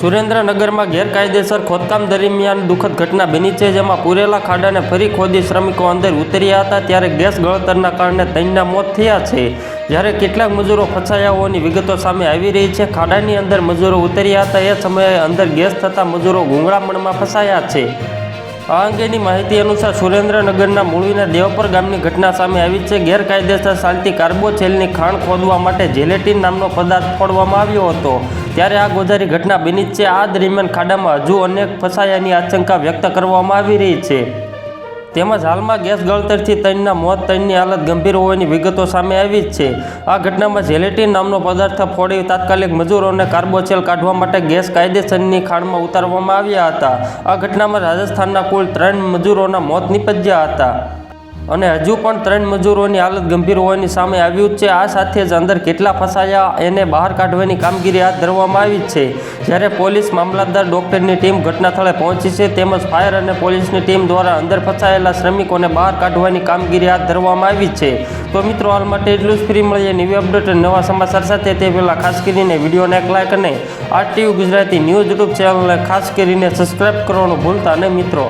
સુરેન્દ્રનગરમાં ગેરકાયદેસર ખોદકામ દરમિયાન દુઃખદ ઘટના બની છે, જેમાં પૂરેલા ખાડાને ફરી ખોદી શ્રમિકો અંદર ઉતર્યા હતા, ત્યારે ગેસ ગળતરના કારણે ત્રણના મોત થયા છે. જ્યારે કેટલાક મજૂરો ફસાયા હોવાની વિગતો સામે આવી રહી છે, ખાડાની અંદર મજૂરો ઉતર્યા હતા, એ સમયે અંદર ગેસ થતાં મજૂરો ગુંગળામણમાં ફસાયા છે. આ અંગેની માહિતી અનુસાર સુરેન્દ્રનગરના મૂળવીના દેવપર ગામની ઘટના સામે આવી છે. ગેરકાયદેસર ચાલતી કાર્બોચેલની ખાણ ખોદવા માટે જેલેટીન નામનો પદાર્થ ફોડવામાં આવ્યો હતો. ત્યારે આ ગોધારી ઘટના બની છે. આ દરમિયાન ખાડામાં હજુ અનેક ફસાયાની આશંકા વ્યક્ત કરવામાં આવી રહી છે. તેમજ હાલમાં ગેસ ગળતરથી ત્રણના મોત, ત્રણની હાલત ગંભીર હોવાની વિગતો સામે આવી જ છે. આ ઘટનામાં જેલેટીન નામનો પદાર્થ ફોડી તાત્કાલિક મજૂરોને કાર્બોચેલ કાઢવા માટે ગેસ કાયદેસરની ખાણમાં ઉતારવામાં આવ્યા હતા. આ ઘટનામાં રાજસ્થાનના કુલ ત્રણ મજૂરોના મોત નિપજ્યા હતા. અને હજુ પણ ત્રણ મજૂરોની હાલત ગંભીર હોવાની સામે આવ્યું છે. આ સાથે જ અંદર કેટલા ફસાયા એને બહાર કાઢવાની કામગીરી હાથ ધરવામાં આવી છે. જ્યારે પોલીસ મામલતદાર ડોક્ટરની ટીમ ઘટનાસ્થળે પહોંચી છે, તેમજ ફાયર અને પોલીસની ટીમ દ્વારા અંદર ફસાયેલા શ્રમિકોને બહાર કાઢવાની કામગીરી હાથ ધરવામાં આવી છે. તો મિત્રો, હાલ માટે એટલું જ. ફ્રી મળીએ નવી અપડેટ અને નવા સમાચાર સાથે. તે પહેલાં ખાસ કરીને વિડીયોને એક લાઈક અને આરટીયુ ગુજરાતી ન્યૂઝ યુટ્યુબ ચેનલને ખાસ કરીને સબસ્ક્રાઈબ કરવાનું ભૂલતા નહીં મિત્રો.